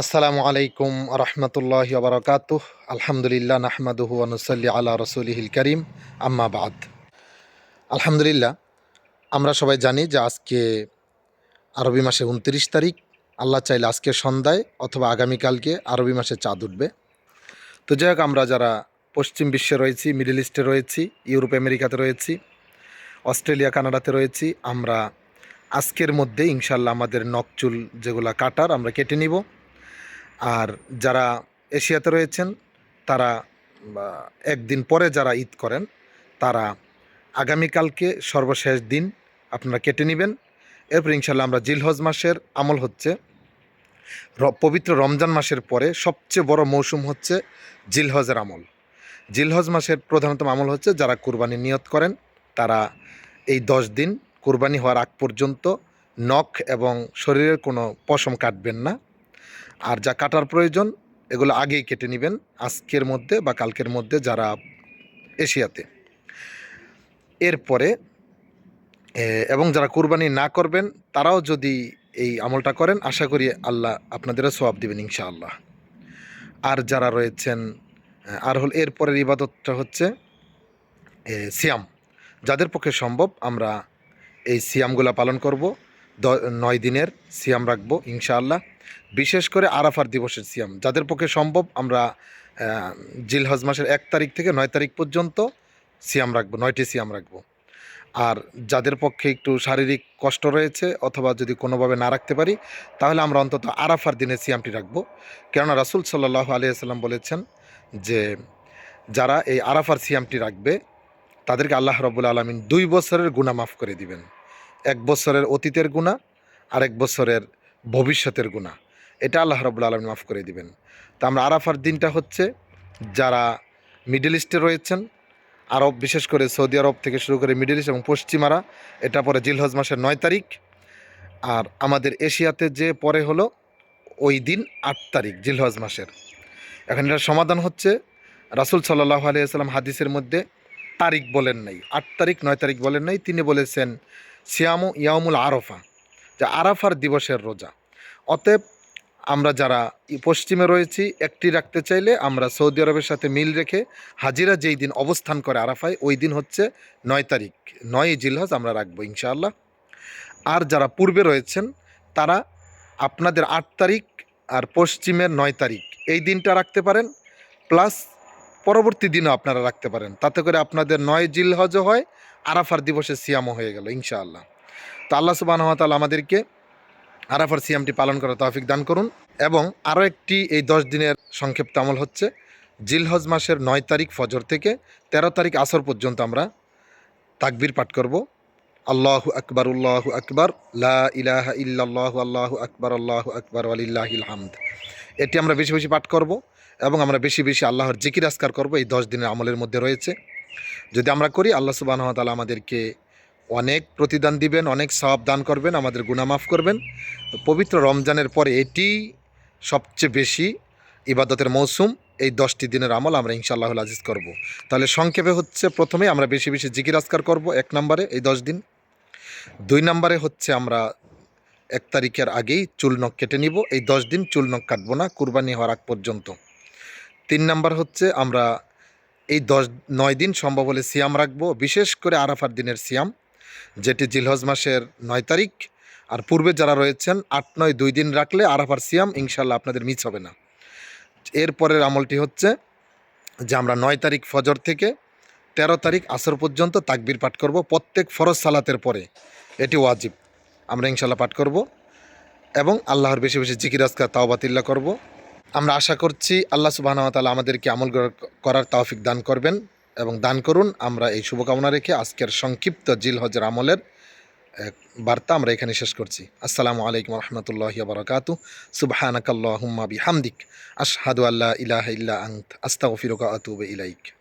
আসসালামু আলাইকুম রহমতুল্লাহ বারকাত আলহামদুলিল্লাহ নাহমাদুহু আনুসল্লি আলা রসুলিহিল করিম। আম্মা বাদ। আলহামদুলিল্লাহ, আমরা সবাই জানি যে আজকে আরবি মাসে উনত্রিশ তারিখ। আল্লাহ চাইলে আজকে সন্ধ্যায় অথবা আগামীকালকে আরবি মাসে চাঁদ উঠবে। তো যাই হোক, আমরা যারা পশ্চিম বিশ্বে রয়েছি, মিডল ইস্টে রয়েছি, ইউরোপ, আমেরিকাতে রয়েছি, অস্ট্রেলিয়া, কানাডাতে রয়েছি, আমরা আজকের মধ্যে ইনশাল্লাহ আমাদের নকচুল যেগুলা কাটার আমরা কেটে নিব। আর যারা এশিয়াতে রয়েছেন, তারা একদিন পরে যারা ঈদ করেন, তারা আগামীকালকে সর্বশেষ দিন আপনারা কেটে নেবেন। এরপর ইনশাল্লাহ আমরা জিলহজ মাসের আমল হচ্ছে। পবিত্র রমজান মাসের পরে সবচেয়ে বড় মৌসুম হচ্ছে জিলহজের আমল। জিলহজ মাসের প্রধানতম আমল হচ্ছে যারা কুরবানি নিয়ত করেন, তারা এই দশ দিন কুরবানি হওয়ার আগ পর্যন্ত নখ এবং শরীরের কোনো পশম কাটবেন না। আর যা কাটার প্রয়োজন, এগুলো আগেই কেটে নেবেন, আজকের মধ্যে বা কালকের মধ্যে যারা এশিয়াতে। এরপরে এবং যারা কুরবানি না করবেন, তারাও যদি এই আমলটা করেন, আশা করি আল্লাহ আপনাদেরও সওয়াব দিবেন, ইনশাআল্লাহ। আর যারা রয়েছেন আর হল এরপরের ইবাদতটা হচ্ছে সিয়াম। যাদের পক্ষে সম্ভব, আমরা এই সিয়ামগুলা পালন করব। নয় দিনের সিয়াম রাখব, ইনশাআল্লাহ। বিশেষ করে আরাফার দিবসের সিয়াম। যাদের পক্ষে সম্ভব, আমরা জিলহজ মাসের এক তারিখ থেকে নয় তারিখ পর্যন্ত সিয়াম রাখব, নয়টি সিয়াম রাখব। আর যাদের পক্ষে একটু শারীরিক কষ্ট রয়েছে অথবা যদি কোনোভাবে না রাখতে পারি, তাহলে আমরা অন্তত আরাফার দিনে সিয়ামটি রাখব। কেননা রাসুল সাল্লাহ আলিয়াল্লাম বলেছেন যে, যারা এই আরাফার সিয়ামটি রাখবে, তাদেরকে আল্লাহ রবুল আলমিন দুই বছরের গুণা মাফ করে দিবেন। এক বছরের অতীতের গুণা আর এক বছরের ভবিষ্যতের গুণা। এটা আল্লাহ রবুল আলমিন মাফ করে দিবেন। তা আমরা আরাফার দিনটা হচ্ছে যারা মিডল ইস্টে রয়েছেন, আরব, বিশেষ করে সৌদি আরব থেকে শুরু করে মিডল ইস্ট এবং পশ্চিমারা, এটা পরে জিলহজ মাসের নয় তারিখ। আর আমাদের এশিয়াতে যে পরে হলো, ওই দিন আট তারিখ, জিলহজ মাসের। এখন এটার সমাধান হচ্ছে, রাসুল সাল্লাহ আলিয়াল্লাম হাদিসের মধ্যে তারিখ বলেন নাই। আট তারিখ, নয় তারিখ বলেন নাই। তিনি বলেছেন সিয়ামু ইয়ামুল আরফা, যা আরাফার দিবসের রোজা। অতএব আমরা যারা পশ্চিমে রয়েছি, একটি রাখতে চাইলে আমরা সৌদি আরবের সাথে মিল রেখে হাজিরা যেই দিন অবস্থান করে আরাফায়, ওই দিন হচ্ছে নয় তারিখ, নয় জিলহজ আমরা রাখব ইনশাআল্লাহ। আর যারা পূর্বে রয়েছেন, তারা আপনাদের আট তারিখ আর পশ্চিমের নয় তারিখ, এই দিনটা রাখতে পারেন, প্লাস পরবর্তী দিনও আপনারা রাখতে পারেন। তাতে করে আপনাদের নয় জিলহজও হয়, আরাফার দিবসে সিয়ামও হয়ে গেল, ইনশাআল্লাহ। তো আল্লাহ সুবাহ আমাদেরকে আরাফার সিয়ামটি পালন করার তৌফিক দান করুন এবং আরও একটি এই দশ দিনের সংক্ষিপ্ত আমল হচ্ছে জিলহজ মাসের নয় তারিখ ফজর থেকে তেরো তারিখ আসর পর্যন্ত আমরা তাকবির পাঠ করব। আল্লাহ আকবর উল্লাহ আকবর, লা ইলাহা ইল্লাল্লাহ, আল্লাহ আকবর আল্লাহ আকবর আলিল্লাহিল হামদ। এটি আমরা বেশি বেশি পাঠ করব। এবং আমরা বেশি বেশি আল্লাহর জিকির আসকার করব। এই দশ দিনের আমলের মধ্যে রয়েছে। যদি আমরা করি, আল্লাহ সুবাহ তালা আমাদেরকে অনেক প্রতিদান দিবেন, অনেক সওয়াব দান করবেন, আমাদের গুনাহ মাফ করবেন। পবিত্র রমজানের পরে এটি সবচেয়ে বেশি ইবাদতের মৌসুম। এই দশটি দিনের আমল আমরা ইনশাআল্লাহ আজিজ করব। তাহলে সংক্ষেপে হচ্ছে, প্রথমে আমরা বেশি বেশি জিকির আসকার করব এক নম্বরে এই দশ দিন। দুই নম্বরে হচ্ছে আমরা এক তারিখের আগেই চুল নখ কেটে নিব। এই দশ দিন চুল নখ কাটবো না, কুরবানি হওয়ার আগ পর্যন্ত। তিন নাম্বার হচ্ছে আমরা এই দশ, নয় দিন সম্ভব হলে সিয়াম রাখব, বিশেষ করে আরাফার দিনের সিয়াম, যেটি জিলহজ মাসের নয় তারিখ। আর পূর্বে যারা রয়েছেন, আট, নয়, দুই দিন রাখলে আরাফার সিয়াম ইনশাল্লাহ আপনাদের মিস হবে না। এরপরের আমলটি হচ্ছে যে আমরা নয় তারিখ ফজর থেকে তেরো তারিখ আসর পর্যন্ত তাকবির পাঠ করব, প্রত্যেক ফরজ সালাতের পরে। এটি ওয়াজিব। আমরা ইনশাল্লাহ পাঠ করব এবং আল্লাহর বেশি বেশি জিকির আজকা তাওবাতিল্লা করব। আমরা আশা করছি আল্লাহ সুবাহ তালা আমাদেরকে আমল করার- তাওফিক দান করবেন এবং দান করুন। আমরা এই শুভকামনা রেখে আজকের সংক্ষিপ্ত জিল হজের আমলের বার্তা আমরা এখানে শেষ করছি। আসসালামু আলাইকুম রহমতুল্লাহ বারকাতু বি হামদিক আশহাদু আল্লাহ ইলাহ ইল্লা আনত। আস্তাগফিরুকা আতুব ইলাইক।